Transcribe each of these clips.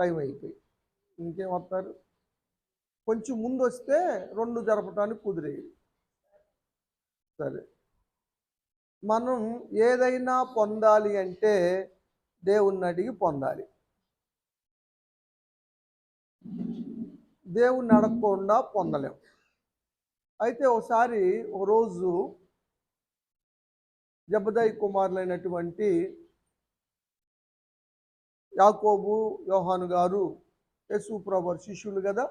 Time అయిపోయి ఇంకేం వస్తారు? కొంచెం ముందు వస్తే రెండు జరపటానికి కుదిరేది. సరే. మనం ఏదైనా పొందాలి అంటే దేవుణ్ణి అడిగి పొందాలి. దేవుణ్ణి అడగకుండా పొందలేం. అయితే ఒకసారి ఒక రోజు జబదయ్ కుమారులైనటువంటి యాకోబు యోహాను గారు యేసు ప్రభు శిష్యులు కదా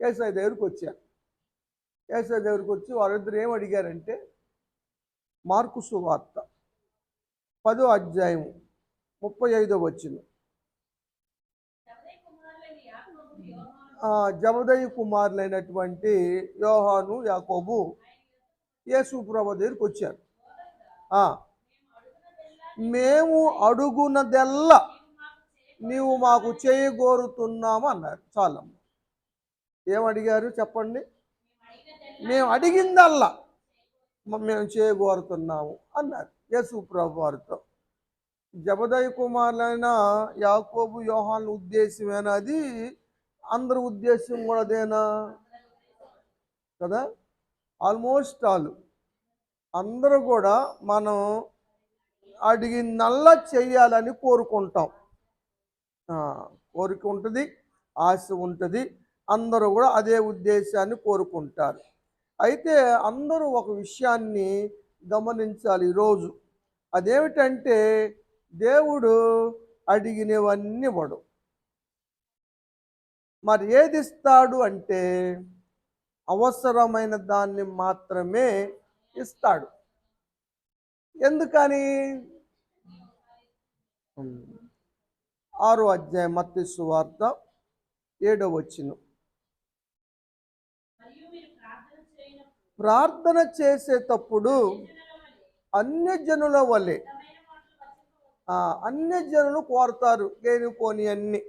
ఏసఐ దగ్గరికి వచ్చారు. ఏసఐ దగ్గరికి వచ్చి వారిద్దరు ఏం అడిగారంటే మార్కు సువార్త పదో అధ్యాయం ముప్పై ఐదో వచ్చిన జబదయ్య కుమారులైనటువంటి యోహాను యాకోబు యేసు ప్రభు దగ్గరికి వచ్చారు. మేము అడుగునదెల్లా నీవు మాకు చేయగోరుతున్నాము అన్నారు చాలమ్మ. ఏమడిగారు చెప్పండి? మేము అడిగిందల్లా. మేము చేయగోరుతున్నాము అన్నారు యేసు ప్రభు వారితో జబదయ్య కుమారులైన యాకోబు యోహాన్ ఉద్దేశమేనా అది అందరి ఉద్దేశం కూడా అదేనా? కదా? Almost all. అందరూ కూడా మనం అడిగినల్లా చెయ్యాలని కోరుకుంటాం. కోరిక ఉంటుంది ఆశ ఉంటుంది అందరూ కూడా అదే ఉద్దేశాన్ని కోరుకుంటారు. అయితే అందరూ ఒక విషయాన్ని గమనించాలి ఈరోజు. అదేమిటంటే దేవుడు అడిగినవన్నీ వాడు. మరి ఏది ఇస్తాడు అంటే అవసరమైన దాన్ని మాత్రమే ఇస్తాడు. ఎందుకని? ఆరో అధ్యాయం మత్తి సువార్త ఏడో వచ్చిన. ప్రార్థన చేసేటప్పుడు అన్యజనుల వలె అన్యజనులు కోరతారు లేనిపోని అన్ని.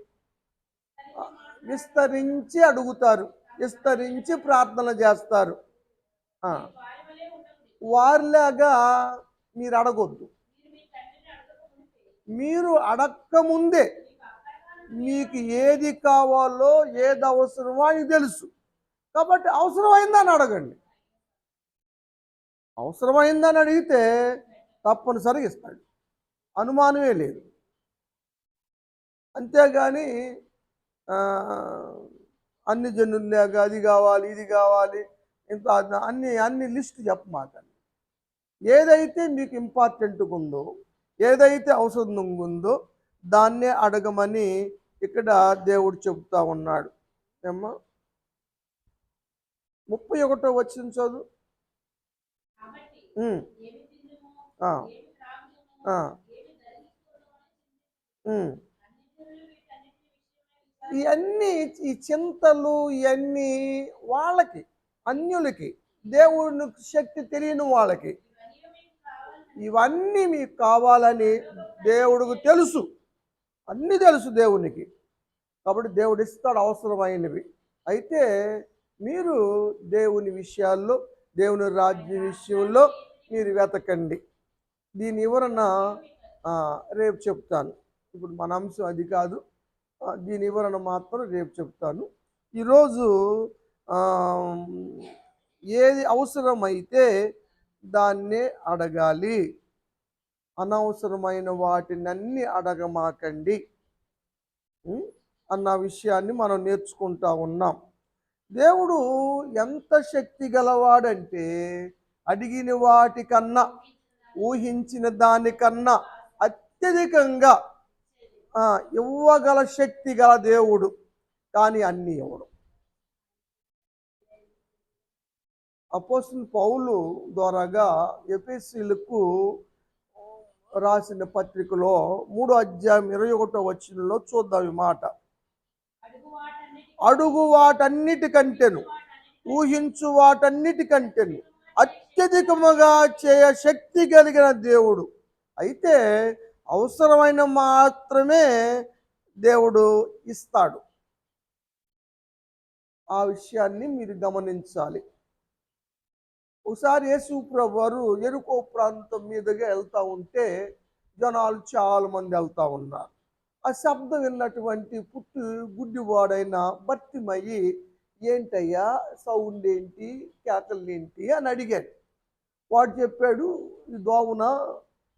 విస్తరించి అడుగుతారు విస్తరించి ప్రార్థన చేస్తారు. వారిలాగా మీరు అడగొద్దు. మీరు అడక్కముందే మీకు ఏది కావాలో ఏది అవసరమో అని తెలుసు. కాబట్టి అవసరమైందని అడగండి. అవసరమైందని అడిగితే తప్పనిసరిగా ఇస్తాడు. అనుమానమే లేదు. అంతేగాని అన్ని జనుల్లాగా అది కావాలి ఇది కావాలి ఇంత అన్ని అన్ని లిస్ట్ చెప్పమాకండి. ఏదైతే మీకు ఇంపార్టెంట్గా ఉందో ఏదైతే అవసరం ఉందో దాన్నే అడగమని ఇక్కడ దేవుడు చెబుతా ఉన్నాడు. ఏమ్మా? ముప్పై ఒకటో వచ్చిన చదువు. ఇవన్నీ ఈ చింతలు ఇవన్నీ వాళ్ళకి అన్యులకి దేవుని శక్తి తెలియని వాళ్ళకి ఇవన్నీ మీకు కావాలని దేవుడికి తెలుసు. అన్నీ తెలుసు దేవునికి. కాబట్టి దేవుడు ఇస్తాడు అవసరమైనవి. అయితే మీరు దేవుని విషయాల్లో దేవుని రాజ్య విషయంలో మీరు వెతకండి. దీని వివరణ రేపు చెప్తాను. ఇప్పుడు మన అంశం అది కాదు. దీని వివరణ మాత్రం రేపు చెప్తాను. ఈరోజు ఏది అవసరమైతే దాన్నే అడగాలి. అనవసరమైన వాటిని అన్ని అడగమాకండి అన్న విషయాన్ని మనం నేర్చుకుంటా ఉన్నాం. దేవుడు ఎంత శక్తి గలవాడంటే అడిగిన వాటికన్నా ఊహించిన దానికన్నా అత్యధికంగా ఇవ్వగల శక్తి గల దేవుడు. కానీ అన్ని ఇవ్వడు అపోస్తుల పౌలు ద్వారాగా ఎపిసిలకు రాసిన పత్రికలో మూడో అధ్యాయం ఇరవై ఒకటో వచ్చినలో చూద్దాం ఈ మాట. అడుగు వాటన్నిటికంటేను ఊహించు వాటన్నిటికంటేను అత్యధికముగా చేయ శక్తి కలిగిన దేవుడు. అయితే అవసరమైన మాత్రమే దేవుడు ఇస్తాడు. ఆ విషయాన్ని మీరు గమనించాలి. ఒకసారి యేసు వారు ఎరుకో ప్రాంతం మీదుగా వెళ్తా ఉంటే జనాలు చాలామంది వెళ్తూ ఉన్నారు. ఆ శబ్దం విన్నటువంటి పుట్టు గుడ్డివాడైన భర్తిమయ్యి ఏంటయ్యా? సౌండ్ ఏంటి? కేకలు ఏంటి? అని అడిగాడు. వాడు చెప్పాడు ఈ దోవున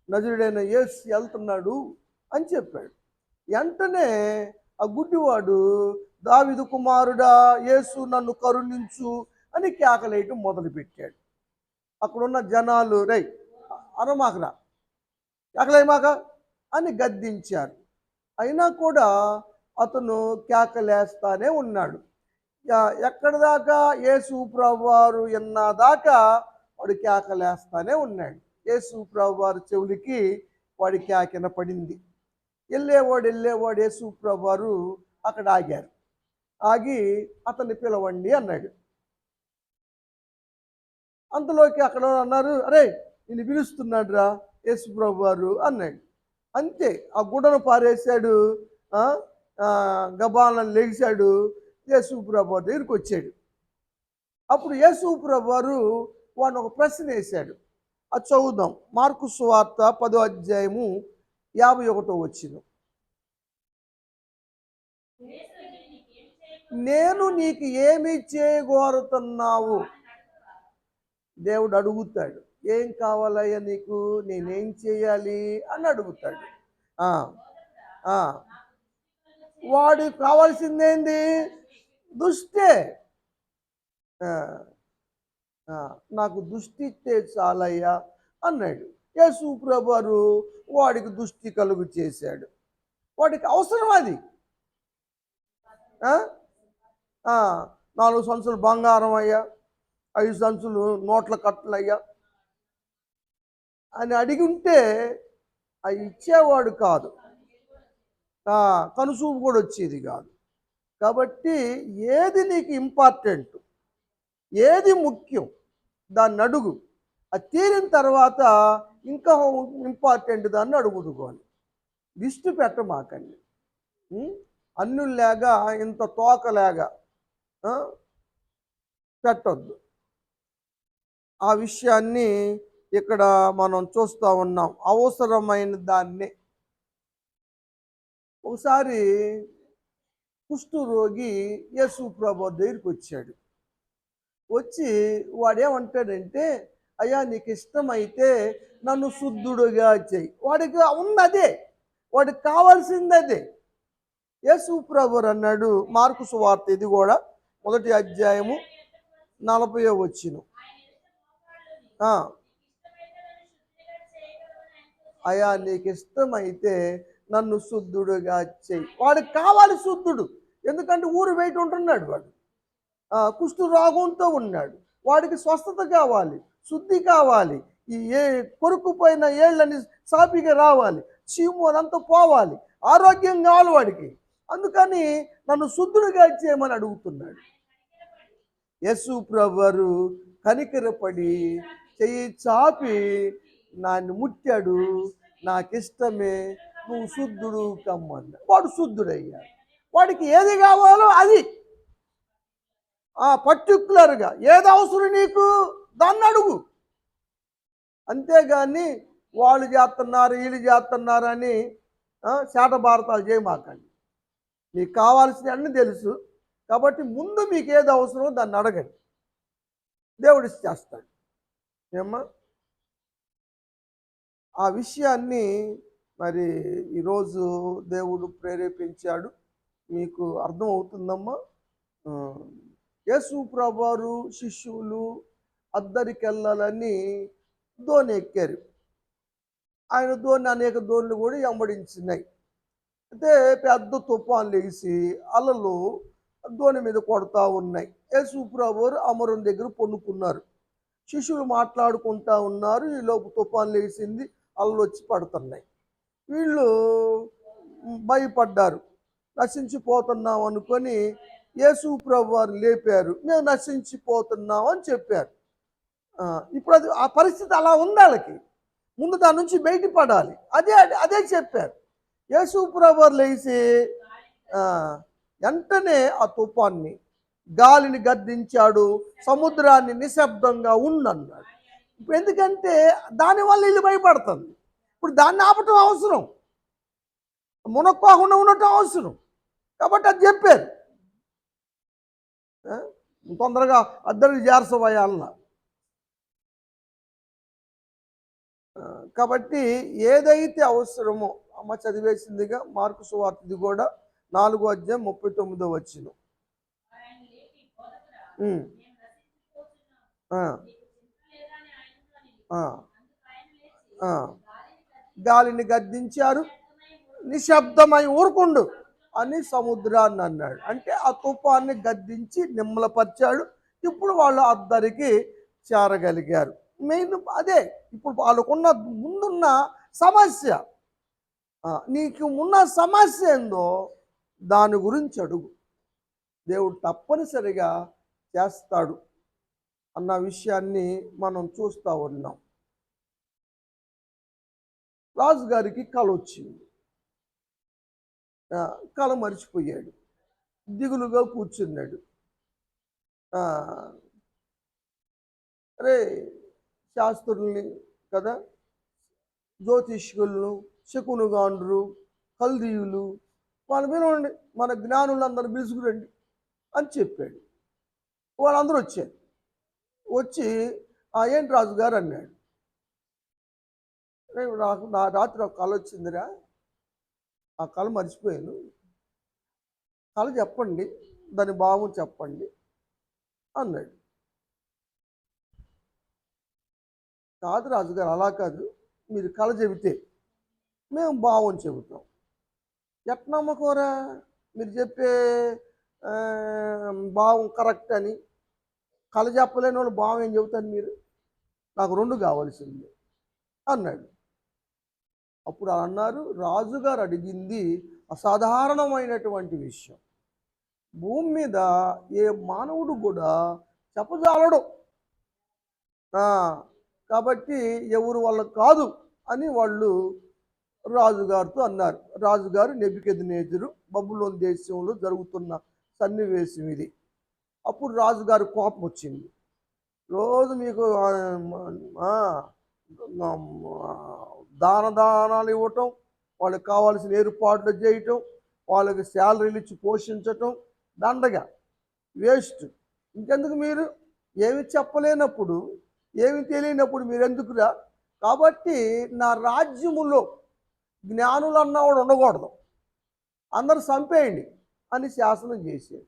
నజరుడైన యేసు వెళ్తున్నాడు అని చెప్పాడు. వెంటనే ఆ గుడ్డివాడు దావిదు కుమారుడా యేసు నన్ను కరుణించు అని కేకలేయటం మొదలుపెట్టాడు. అక్కడున్న జనాలు రై అరమాకరా కేకలేమాక అని గద్దించారు. అయినా కూడా అతను కేకలేస్తానే ఉన్నాడు. యా- ఎక్కడి దాకా యేసు ప్రభు వారు దాకా వాడు కేకలేస్తానే ఉన్నాడు. యేసు ప్రభు చెవులకి వాడి కేకన పడింది. వెళ్ళేవాడు వెళ్ళేవాడు యేసు ప్రభు వారు అక్కడ ఆగారు. ఆగి అతన్ని పిలవండి అన్నాడు. అంతలోకి అక్కడ అన్నారు అరే నేను పిలుస్తున్నాడు రా యేసు ప్రభు వారు అన్నాడు. అంతే ఆ గుడ్డను పారేశాడు గబాలను లెగిశాడు యేసు ప్రభు వారి దగ్గరికి వచ్చాడు. అప్పుడు యేసు ప్రభు వారు వాడిని ఒక ప్రశ్న వేశాడు. అది చదువుదాం. మార్కు సువార్త పదో అధ్యాయము యాభై ఒకటో వచ్చిన. నేను నీకు ఏమి చేయగోరుతున్నావు? దేవుడు అడుగుతాడు ఏం కావాలయ్యా నీకు? నేనేం చేయాలి? అని అడుగుతాడు. వాడు కావాల్సిందేంది? దుష్టే. నాకు దుష్టి ఇస్తే చాలయ్యా అన్నాడు. యేసు ప్రభువారు వాడికి దుష్టి కలుగు చేశాడు. వాడికి అవసరం అది. నాలుగు సంవత్సరాలు బంగారం అయ్యా. ఐదు సంచులు నోట్ల కట్టలు అయ్యా. అని అడిగి ఉంటే అవి ఇచ్చేవాడు కాదు. కనుసూపు కూడా వచ్చేది కాదు. కాబట్టి ఏది నీకు ఇంపార్టెంట్ ఏది ముఖ్యం దాన్ని అడుగు. అది తీరిన తర్వాత ఇంకా ఇంపార్టెంట్ దాన్ని అడుగుదుకోని లిస్టు పెట్టమాకండి. ఉం? అన్నుల్లాగా ఇంత తోకలాగా పెట్టొద్దు. ఆ విషయాన్ని ఇక్కడ మనం చూస్తూ ఉన్నాం. అవసరమైన దాన్ని. ఒకసారి కుష్టు రోగి యేసు ప్రభు దగ్గరికి వచ్చాడు. వచ్చి వాడేమంటాడంటే అయ్యా నీకు ఇష్టమైతే నన్ను శుద్ధుడుగా చేయి వాడికి ఉన్నదే. వాడికి కావాల్సింది అదే యేసు ప్రభు అన్నాడు మార్కు సువార్త ఇది కూడా మొదటి అధ్యాయము నలభై వచ్చిన అయ్యా నీకు ఇష్టమైతే నన్ను శుద్ధుడుగా చెయ్యి. వాడికి కావాలి శుద్ధుడు. ఎందుకంటే ఊరు వెయిట్ ఉంటున్నాడు వాడు. కుష్టు రోగంతో ఉన్నాడు. వాడికి స్వస్థత కావాలి శుద్ధి కావాలి. ఈ ఏ కొరుకుపోయిన ఏళ్ళని సాపిగా రావాలి. చీము అదంతా పోవాలి. ఆరోగ్యం కావాలి వాడికి. అందుకని నన్ను శుద్ధుడిగా చేయమని అడుగుతున్నాడు. యశు ప్రభువారు కనికరపడి చెయ్యి చాపి నాన్ని ముట్టాడు. నాకిష్టమే నువ్వు శుద్ధుడు కమ్మన్న. వాడు శుద్ధుడయ్యాడు. వాడికి ఏది కావాలో అది. ఆ పర్టికులర్గా ఏది అవసరం నీకు దాన్ని అడుగు. అంతేగాని వాళ్ళు చేస్తున్నారు వీళ్ళు చేస్తున్నారు అని ఆ, శాట భారతాలు చేయమాకండి. మీకు కావాల్సిన అన్ని తెలుసు. కాబట్టి ముందు మీకు ఏది అవసరమో దాన్ని అడగండి. దేవుడు చేస్తాడు. ఏమ్మా? ఆ విషయాన్ని మరి ఈరోజు దేవుడు ప్రేరేపించాడు. మీకు అర్థం అవుతుందమ్మా యేసు ప్రభారు శిష్యులు అద్దరికెళ్ళాలని దోణి ఎక్కారు ఆయన దోణి అనేక దోణులు కూడా వెంబడించినాయి అయితే పెద్ద తుఫాన్ లేచి అలలు దోణి మీద కొడతా ఉన్నాయి. యేసు ప్రభువారు అమరుని దగ్గర పొన్నుకున్నారు. శిష్యులు మాట్లాడుకుంటా ఉన్నారు. ఈ లోపు తుఫాన్ లేచింది. అలలు వచ్చి పడుతున్నాయి. వీళ్ళు భయపడ్డారు. నశించిపోతున్నాం అనుకొని యేసు ప్రభు వారు లేపారు. మేము నశించిపోతున్నాం అని చెప్పారు. ఇప్పుడు అది ఆ పరిస్థితి అలా ఉంది వాళ్ళకి. ముందు దాని నుంచి బయటపడాలి. అదే అదే చెప్పారు. యేసు ప్రభు వారు లేచి వెంటనే ఆ తుఫాన్ని గాలిని గద్దించాడు సముద్రాన్ని నిశ్శబ్దంగా ఉండన్నాడు ఇప్పుడు ఎందుకంటే దానివల్ల ఇల్లు భయపడుతుంది. ఇప్పుడు దాన్ని ఆపటం అవసరం. మునక్కోకుండా ఉండటం అవసరం. కాబట్టి అది చెప్పారు. తొందరగా అద్దరు చేరసపోయాలన్న కాబట్టి ఏదైతే అవసరమో అమ్మ చదివేసిందిగా మార్కు సువార్తది కూడా నాలుగో అధ్యాయం ముప్పై తొమ్మిదో వచ్చిన. గాలిని గద్దించారు. నిశ్శబ్దమై ఊరుకుండు. అని సముద్రాన్ని అన్నాడు. అంటే ఆ తుఫాన్ని గద్దించి నిమ్మలపరిచాడు. ఇప్పుడు వాళ్ళు అద్దరికి చేరగలిగారు. మెయిన్ అదే ఇప్పుడు వాళ్ళకున్న ముందున్న సమస్య. నీకు ఉన్న సమస్య ఏందో దాని గురించి అడుగు. దేవుడు తప్పనిసరిగా చేస్తాడు అన్న విషయాన్ని మనం చూస్తూ ఉన్నాం. రాజుగారికి కళ వచ్చింది. కళ మర్చిపోయాడు. దిగులుగా కూర్చున్నాడు. అరే శాస్త్రుల్ని కదా జ్యోతిష్కులను శకునుగాండ్రు కల్దీయులు వాళ్ళ పిలవండి మన జ్ఞానులందరూ పిలుచుకురండి అని చెప్పాడు. వాళ్ళందరూ వచ్చారు. వచ్చి ఆ ఏంటి రాజు గారు? అన్నాడు. నాకు నా రాత్రి ఒక కళ వచ్చిందిరా. ఆ కళ మర్చిపోయాను. కళ చెప్పండి. దాని భావం చెప్పండి. అన్నాడు. కాదు రాజుగారు అలా కాదు. మీరు కళ చెబితే మేము భావం చెబుతాం. ఎట్నమ్మకోరా మీరు చెప్పే భావం కరెక్ట్ అని కళ చెప్పలేని వాళ్ళు భావం ఏం చెబుతారు మీరు? నాకు రెండు కావాల్సింది అన్నాడు. అప్పుడు అన్నారు. రాజుగారు అడిగింది అసాధారణమైనటువంటి విషయం. భూమి మీద ఏ మానవుడు కూడా చెప్పజాలడు. కాబట్టి ఎవరు వాళ్ళకు కాదు అని వాళ్ళు రాజుగారితో అన్నారు. రాజుగారు నెబికెదినేజరు బబులోన్ దేశంలో జరుగుతున్న సన్నివేశం ఇది. అప్పుడు రాజుగారి కోపం వచ్చింది. రోజు మీకు దాన దానాలు ఇవ్వటం వాళ్ళకి కావాల్సిన ఏర్పాట్లు చేయటం వాళ్ళకి శాలరీలు ఇచ్చి పోషించటం దండగా వేస్ట్. ఇంకెందుకు మీరు? ఏమి చెప్పలేనప్పుడు ఏమి తెలియనప్పుడు మీరు ఎందుకురా? కాబట్టి నా రాజ్యములో జ్ఞానులు అన్నవాడు ఉండకూడదు. అందరు చంపేయండి. అని శాసనం చేశాడు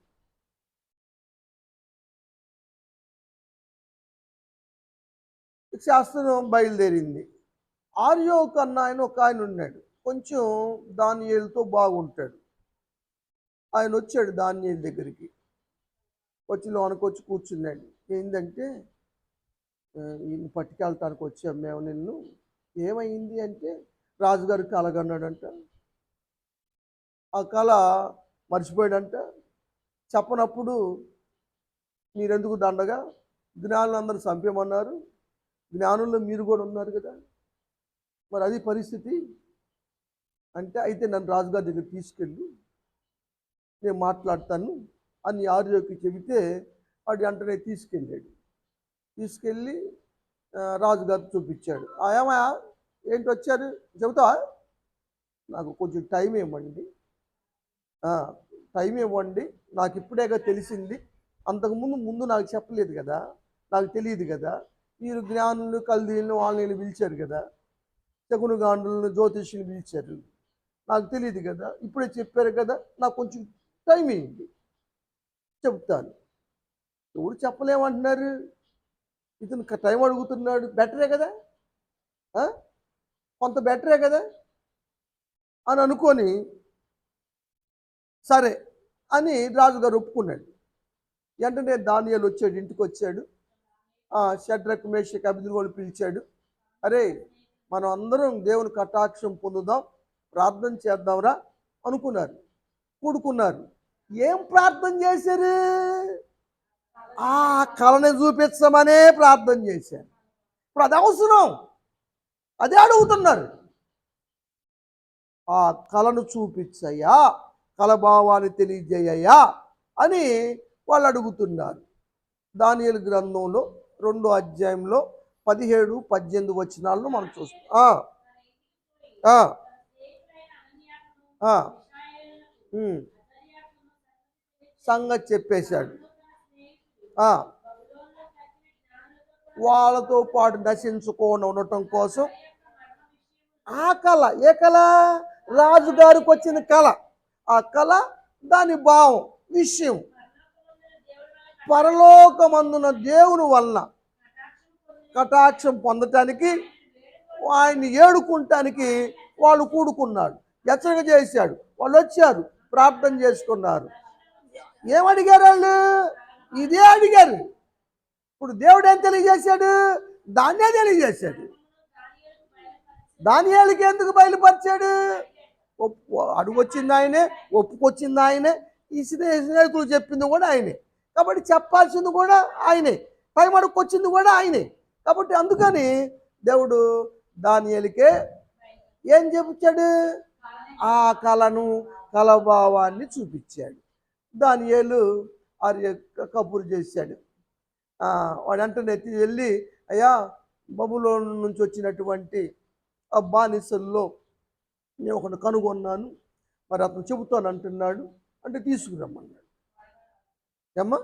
శాస్త్రం బయలుదేరింది. ఆర్యో కన్నా ఆయన ఒక ఆయన ఉన్నాడు. కొంచెం దానియేలుతో బాగుంటాడు. ఆయన వచ్చాడు దానియేలు దగ్గరికి. వచ్చి లోనకొచ్చి కూర్చున్నాడు. ఏంటంటే ఈయన పట్టుకెళ్తానికి వచ్చాం మేము నిన్ను. ఏమైంది అంటే రాజుగారు కలగన్నాడంట. ఆ కళ మర్చిపోయాడంట. చెప్పనప్పుడు మీరెందుకు దండగా? జ్ఞానులందరూ చంపేమన్నారు జ్ఞానుల్లో మీరు కూడా ఉన్నారు కదా. మరి అది పరిస్థితి. అంటే అయితే నన్ను రాజుగారి దగ్గర తీసుకెళ్ళు. నేను మాట్లాడతాను అని ఆర్యోకి చెబితే వాడు వెంటనే తీసుకెళ్ళాడు. తీసుకెళ్ళి రాజుగారు చూపించాడు. "ఆ, ఏమయ్యా? ఏంటి వచ్చారు? చెబుతా నాకు కొంచెం టైం ఇవ్వండి. టైం ఇవ్వండి. నాకు ఇప్పుడేగా తెలిసింది. అంతకుముందు ముందు నాకు చెప్పలేదు కదా. నాకు తెలియదు కదా. మీరు జ్ఞానులు కల్దీలను వాళ్ళని పిలిచారు కదా. శకునుగాండులను జ్యోతిష్యులు పిలిచారు. నాకు తెలియదు కదా. ఇప్పుడే చెప్పారు కదా. నాకు కొంచెం టైం ఇవ్వండి. చెప్తాను. ఎవరు చెప్పలేమంటున్నారు? ఇతను టైం అడుగుతున్నాడు. బెటరే కదా? కొంత బెటరే కదా? అని అనుకొని సరే అని రాజుగారు ఒప్పుకున్నాడు. వెంటనే దానియాలు వచ్చాడు ఇంటికి వచ్చాడు. షడ్రక్ మేషక్ అభిదులు పిలిచాడు. అరే మనం అందరం దేవుని కటాక్షం పొందుదాం ప్రార్థన చేద్దాంరా అనుకున్నారు. కూడుకున్నారు. ఏం ప్రార్థన చేశారు? ఆ కళని చూపించమనే ప్రార్థన చేశారు. ఇప్పుడు అది అవసరం. అదే అడుగుతున్నారు. ఆ కళను చూపించయ్యా. కలభావాన్ని తెలియజేయ్యా అని వాళ్ళు అడుగుతున్నారు. దానియలు గ్రంథంలో రెండో అధ్యాయంలో పదిహేడు పద్దెనిమిది వచనాలను మనం చూస్తాం. సంగతి చెప్పేశాడు. వాళ్ళతో పాటు నశించుకొని ఉండటం కోసం ఆ కళ ఏ కళ? రాజుగారికి వచ్చిన కళ. ఆ కళ దాని భావం విషయం. పరలోకమందున దేవుని వలన కటాక్షం పొందటానికి ఆయన్ని ఏడుకుంటానికి వాళ్ళు కూడుకున్నాడు. హెచ్చరిక చేశాడు. వాళ్ళు వచ్చారు. ప్రార్థన చేసుకున్నారు. ఏమడిగారు వాళ్ళు? ఇదే అడిగారు. ఇప్పుడు దేవుడు ఏం తెలియజేశాడు? దాన్నే తెలియజేశాడు. దానియాలకి ఎందుకు బయలుపరిచాడు? ఒప్పు అడుగు వచ్చింది ఆయనే ఒప్పుకొచ్చింది ఆయనే ఈ స్నేహితులు చెప్పింది కూడా ఆయనే. కాబట్టి చెప్పాల్సింది కూడా ఆయనే. టైం అడుక్కొచ్చింది కూడా ఆయనే. కాబట్టి అందుకని దేవుడు దానియలికే ఏం చెప్పించాడు ఆ కళను కలభావాన్ని చూపించాడు. దానియేలు ఆర్య కబురు చేశాడు. వాడు వెంటనే ఎత్తి వెళ్ళి అయ్యా బబులో నుంచి వచ్చినటువంటి బానిసల్లో నేను ఒకటి కనుగొన్నాను మరి అతను చెబుతాను అంటున్నాడు అంటే తీసుకురమ్మన్నాడు. ఏమ్మా?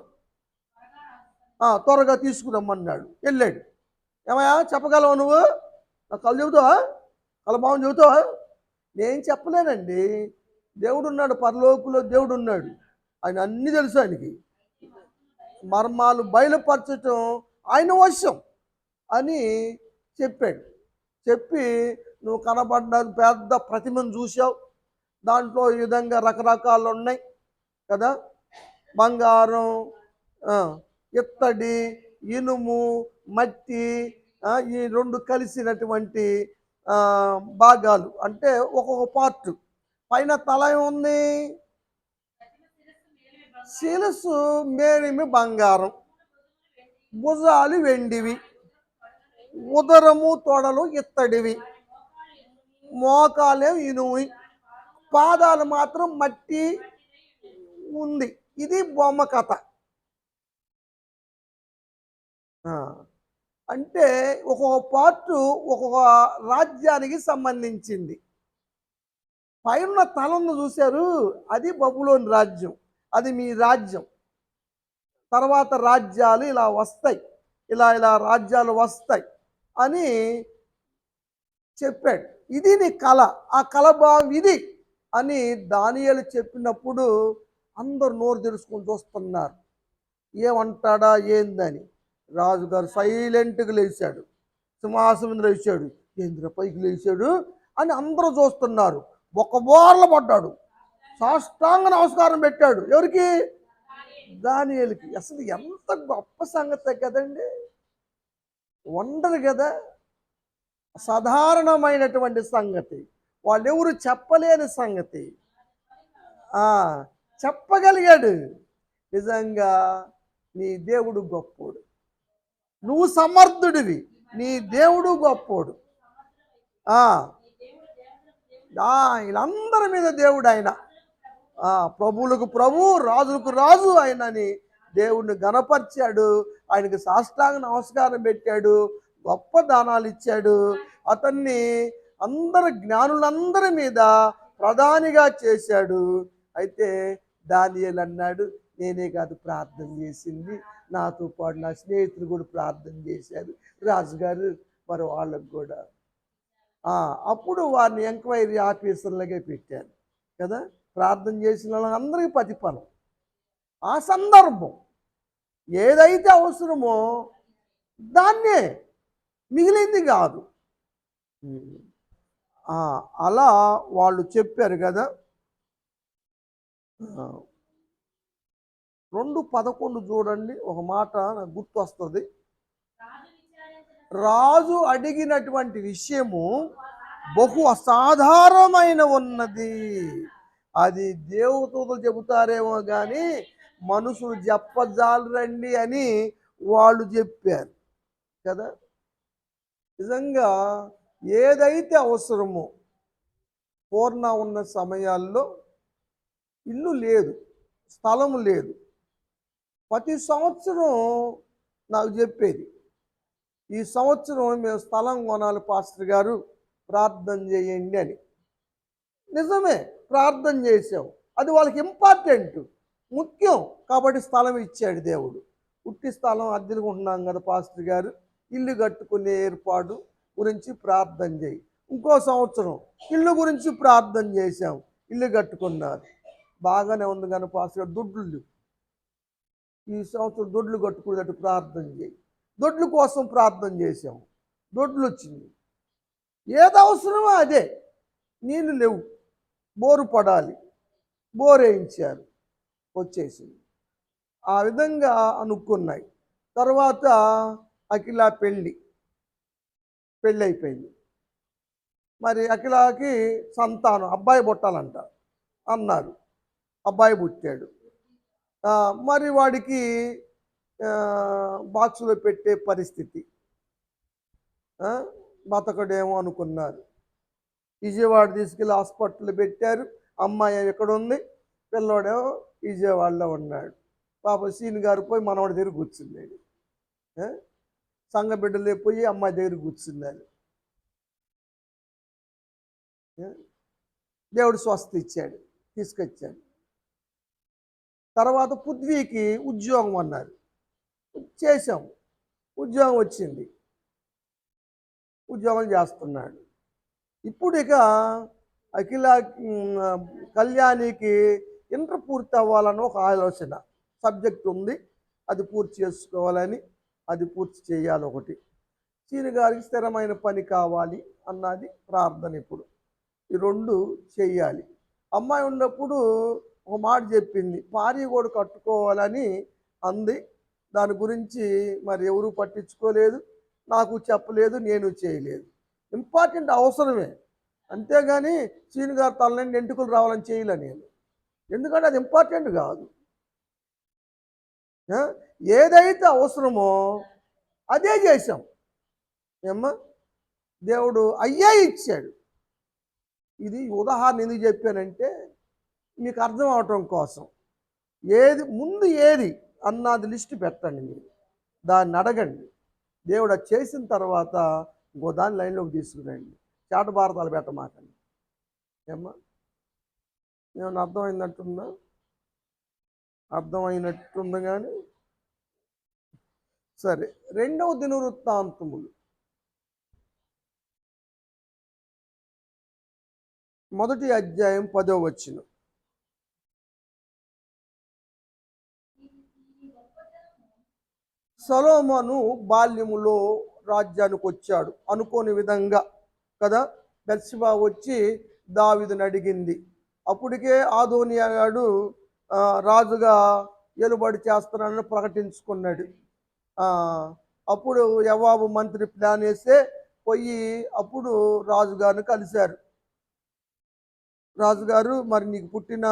త్వరగా తీసుకురమ్మన్నాడు. వెళ్ళాడు. ఏమయ్యా చెప్పగలవు నువ్వు? నాకు కళ్ళు చెబుతావా? కలభావం చెబుతావా? నేను చెప్పలేనండి. దేవుడు ఉన్నాడు పరలోకులో దేవుడు ఉన్నాడు ఆయన అన్నీ తెలుసు ఆయనకి. మర్మాలు బయలుపరచటం ఆయన వశం అని చెప్పాడు. చెప్పి నువ్వు కనబడ్డ పెద్ద ప్రతిమను చూసావు దాంట్లో ఈ విధంగా రకరకాలు ఉన్నాయి కదా? బంగారం ఇత్తడి ఇనుము మట్టి ఈ రెండు కలిసినటువంటి భాగాలు. అంటే ఒక్కొక్క పార్ట్. పైన తల ఉంది శిరస్సు మేలిమి బంగారం. భుజాలు వెండివి. ఉదరము తొడలు ఇత్తడివి. మోకాలే ఇనువి పాదాలు మాత్రం మట్టి ఉంది. ఇది బొమ్మ కథ. అంటే ఒక్కొక్క పార్టు ఒక్కొక్క రాజ్యానికి సంబంధించింది. పైన తలను చూశారు అది బబులోని రాజ్యం అది మీ రాజ్యం. తర్వాత రాజ్యాలు ఇలా వస్తాయి ఇలా ఇలా రాజ్యాలు వస్తాయి అని చెప్పాడు. ఇది నీ కళ ఆ కళ భావం ఇది అని దానియాలు చెప్పినప్పుడు అందరు నోరు తెరుచుకొని చూస్తున్నారు. ఏమంటాడా ఏందని? రాజుగారు సైలెంట్గా లేచాడు. సింహాసనం లేచాడు. ఏంద్ర పైకి లేచాడు అని అందరూ చూస్తున్నారు. ఒక బోర్ల పడ్డాడు. సాష్టాంగ నమస్కారం పెట్టాడు. ఎవరికి? దానియలకి. అసలు ఎంత గొప్ప సంగతి కదండి. వండరు కదా. సాధారణమైనటువంటి సంగతి. వాళ్ళెవరు చెప్పలేని సంగతి. చెప్పగలిగాడు. నిజంగా నీ దేవుడు గొప్పోడు. నువ్వు సమర్థుడివి. నీ దేవుడు గొప్పోడు. వీళ్ళందరి మీద దేవుడు ఆయన. ప్రభువులకు ప్రభు రాజులకు రాజు ఆయనని దేవుణ్ణి గనపరిచాడు ఆయనకి సాష్టాంగ నమస్కారం పెట్టాడు. గొప్ప దానాలు ఇచ్చాడు. అతన్ని అందరు జ్ఞానులందరి మీద ప్రధానిగా చేశాడు. అయితే దానియేలు అన్నాడు నేనే కాదు ప్రార్థన చేసింది. నాతో పాటు నా స్నేహితులు కూడా ప్రార్థన చేశారు. రాజుగారు మరి వాళ్ళకు కూడా. అప్పుడు వారిని ఎంక్వైరీ ఆఫీసర్లకే పెట్టారు. కదా? ప్రార్థన చేసిన వాళ్ళందరికీ ప్రతిఫలం. ఆ సందర్భం ఏదైతే అవసరమో దాన్నే మిగిలింది కాదు. ఆ, అలా వాళ్ళు చెప్పారు కదా. రెండు పదకొండు చూడండి ఒక మాట నాకు గుర్తు వస్తుంది రాజు అడిగినటువంటి విషయము బహు అసాధారణమైన ఉన్నది. అది దేవతలు చెబుతారేమో కానీ మనుషులు చెప్పజాలరండి అని వాళ్ళు చెప్పారు కదా. నిజంగా ఏదైతే అవసరమో పూర్ణ ఉన్న సమయాల్లో ఇల్లు లేదు స్థలం లేదు. ప్రతి సంవత్సరం నాకు చెప్పేది ఈ సంవత్సరం మేము స్థలం కొనాలి పాస్టర్ గారు ప్రార్థన చేయండి అని. నిజమే ప్రార్థన చేసాం అది వాళ్ళకి ఇంపార్టెంట్ ముఖ్యం. కాబట్టి స్థలం ఇచ్చాడు దేవుడు. ఉట్టి స్థలం అద్దెలుకుంటున్నాం కదా పాస్టర్ గారు. ఇల్లు కట్టుకునే ఏర్పాటు గురించి ప్రార్థన చేయి. ఇంకో సంవత్సరం ఇల్లు గురించి ప్రార్థన చేశాం. ఇల్లు కట్టుకున్నారు. బాగానే ఉంది కానీ పాస్టర్ దొడ్లు లేవు. ఈ సంవత్సరం దొడ్లు కట్టుకునేటట్టు ప్రార్థన చేయి. దొడ్ల కోసం ప్రార్థన చేశాం. దొడ్లు వచ్చింది. ఏది అవసరమో అదే. నీళ్ళు లేవు. బోరు పడాలి. బోర్ వేయించారు. వచ్చేసింది. ఆ విధంగా అనుకున్నాయి. తర్వాత అఖిల పెళ్ళి పెళ్ళి అయిపోయింది మరి అఖిలాకి సంతానం అబ్బాయి పుట్టాలంట అన్నారు. అబ్బాయి పుట్టాడు. మరి వాడికి బాక్సులో పెట్టే పరిస్థితి. బతకడేమో అనుకున్నారు. విజయవాడ తీసుకెళ్ళి హాస్పిటల్ పెట్టారు. అమ్మాయి ఎక్కడ ఉంది పిల్లోడేమో విజయవాడలో ఉన్నాడు. పాప సీని గారు పోయి మనవాడి దగ్గర కూర్చున్నాడు. సంఘ బిడ్డలే పోయి అమ్మాయి దగ్గర కూర్చున్నారు. దేవుడు స్వస్థ ఇచ్చాడు తీసుకొచ్చాడు. తర్వాత పృథ్వీకి ఉద్యోగం అన్నారు. చేశాం. ఉద్యోగం వచ్చింది. ఉద్యోగం చేస్తున్నాడు. ఇప్పుడు ఇక అఖిల కళ్యాణికి ఇంటర్ పూర్తి అవ్వాలని ఒక ఆలోచన. సబ్జెక్ట్ ఉంది అది పూర్తి చేసుకోవాలని అది పూర్తి చేయాలి ఒకటి. సీని గారికి స్థిరమైన పని కావాలి అన్నది ప్రార్థన ఇప్పుడు. ఈ రెండు చెయ్యాలి అమ్మాయి ఉన్నప్పుడు ఒక మాట చెప్పింది పారి కూడా కట్టుకోవాలని అంది. దాని గురించి మరి ఎవరు పట్టించుకోలేదు నాకు చెప్పలేదు నేను చేయలేదు. ఇంపార్టెంట్ అవసరమే. అంతేగాని సీని గారు తలనండి ఎంటుకలు రావాలని చేయలే నేను. ఎందుకంటే అది ఇంపార్టెంట్ కాదు. ఏదైతే అవసరమో అదే చేశాం. ఏమ్మా? దేవుడు అయ్యే ఇచ్చాడు. ఇది ఉదాహరణ ఎందుకు చెప్పానంటే మీకు అర్థం అవటం కోసం. ఏది ముందు ఏది అన్నది లిస్ట్ పెట్టండి మీరు. దాన్ని అడగండి. దేవుడు అది చేసిన తర్వాత ఇంకో దాని లైన్లోకి తీసుకురండి. చాట భారతాలు పెట్టమాకండి. ఏమ్మా? ఏమన్నా అర్థమైందంటున్నా? అర్థమైనట్టుంది కానీ సరే రెండవ దినవృత్తాంతములు. మొదటి అధ్యాయం పదో వచ్చిన సలోమను బాల్యములో రాజ్యానికి వచ్చాడు. అనుకోని విధంగా కదా బెర్సిబా వచ్చి దావిదని అడిగింది. అప్పటికే ఆదోనియాడు రాజుగా ఏలుబడి చేస్తున్నానని ప్రకటించుకున్నాడు. అప్పుడు యవాబు మంత్రి ప్లాన్ వేస్తే పోయి అప్పుడు రాజుగారిని కలిశారు. రాజుగారు మరి నీకు పుట్టిన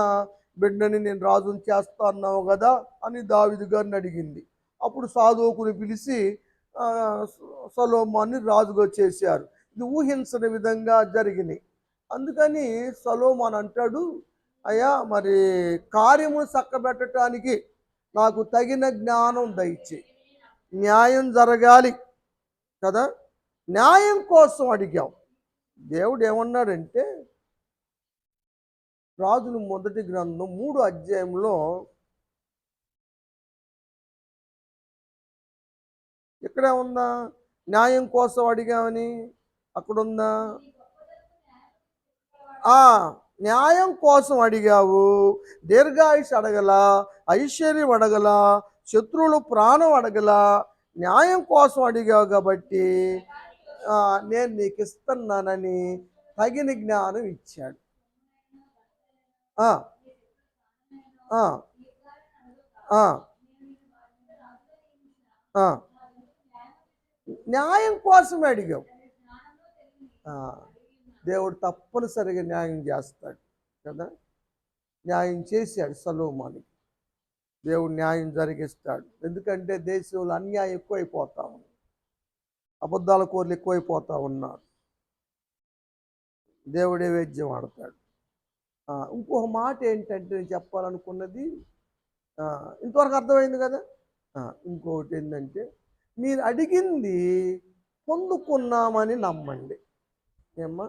బిడ్డని నేను రాజుని చేస్తా అన్నావు కదా? అని దావిదు గారిని అడిగింది. అప్పుడు సాధువుకుని పిలిచి సలోమాన్ని రాజుగా చేశారు. ఇది ఊహించని విధంగా జరిగినాయి. అందుకని సలోమాన్ అంటాడు అయ్యా మరి కార్యము చక్కబెట్టడానికి నాకు తగిన జ్ఞానం దయచే. న్యాయం జరగాలి కదా? న్యాయం కోసం అడిగాం. దేవుడు ఏమన్నాడంటే రాజుల మొదటి గ్రంథం మూడు అధ్యాయంలో ఇక్కడే ఉందా? న్యాయం కోసం అడిగామని అక్కడ ఉందా న్యాయం కోసం అడిగావు దీర్ఘాయుష్ అడగల ఐశ్వర్యం అడగల శత్రువులు ప్రాణం అడగల న్యాయం కోసం అడిగావు కాబట్టి నేను నీకు ఇస్తున్నానని తగిన జ్ఞానం ఇచ్చాడు. న్యాయం కోసం అడిగావు. దేవుడు తప్పనిసరిగా న్యాయం చేస్తాడు కదా? న్యాయం చేశాడు సలోమానికి. దేవుడు న్యాయం జరిగిస్తాడు. ఎందుకంటే దేశంలో అన్యాయం ఎక్కువైపోతా ఉంది. అబద్ధాల కోర్లు ఎక్కువైపోతా ఉన్నారు. దేవుడే వేద్యం ఆడతాడు ఇంకొక మాట ఏంటంటే నేను చెప్పాలనుకున్నది ఇంతవరకు అర్థమైంది కదా? ఇంకొకటి ఏంటంటే మీరు అడిగింది పొందుకున్నామని నమ్మండి. ఏమ్మా?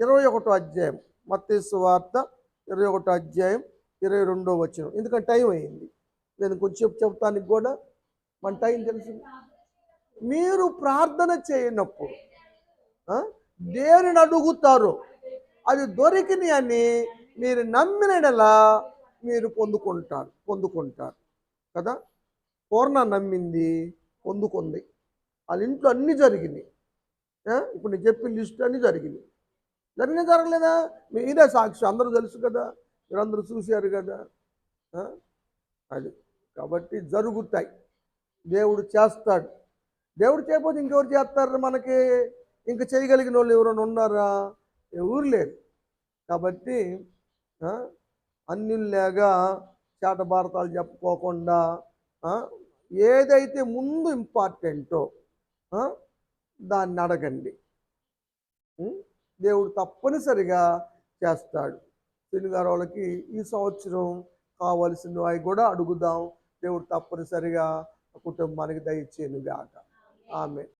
ఇరవై ఒకటో అధ్యాయం మత్తేసు వార్త ఇరవై ఒకటో అధ్యాయం ఇరవై రెండో వచ్చిన ఎందుకంటే టైం అయింది. నేను కొంచెం చెప్తానికి కూడా. మన టైం తెలుసు. మీరు ప్రార్థన చేయనప్పుడు దేనిని అడుగుతారు? అది దొరికిని అని మీరు నమ్మినలా మీరు పొందుకుంటారు పొందుకుంటారు. కదా? పూర్ణ నమ్మింది పొందుకుంది. వాళ్ళ ఇంట్లో అన్నీ జరిగినాయి. ఇప్పుడు నేను చెప్పిన లిస్ట్ అన్నీ జరిగినాయి. జరిగిన జరగలేదా? మీరే సాక్షి అందరూ తెలుసు కదా? మీరందరూ చూశారు కదా? అది. కాబట్టి జరుగుతాయి. దేవుడు చేస్తాడు. దేవుడు చేయకపోతే ఇంకెవరు చేస్తారు మనకి? ఇంక చేయగలిగిన వాళ్ళు ఎవరైనా ఉన్నారా? ఎవరు లేరు కాబట్టి ఆ, అన్నిలాగా చేట భారతాలు చెప్పుకోకుండా ఏదైతే ముందు ఇంపార్టెంటో దాన్ని అడగండి. దేవుడు తప్పనిసరిగా చేస్తాడు. శనిగారు వాళ్ళకి ఈ సంవత్సరం కావలసినవి అవి కూడా అడుగుదాం. దేవుడు తప్పనిసరిగా కుటుంబానికి దయచేయను గాక ఆమె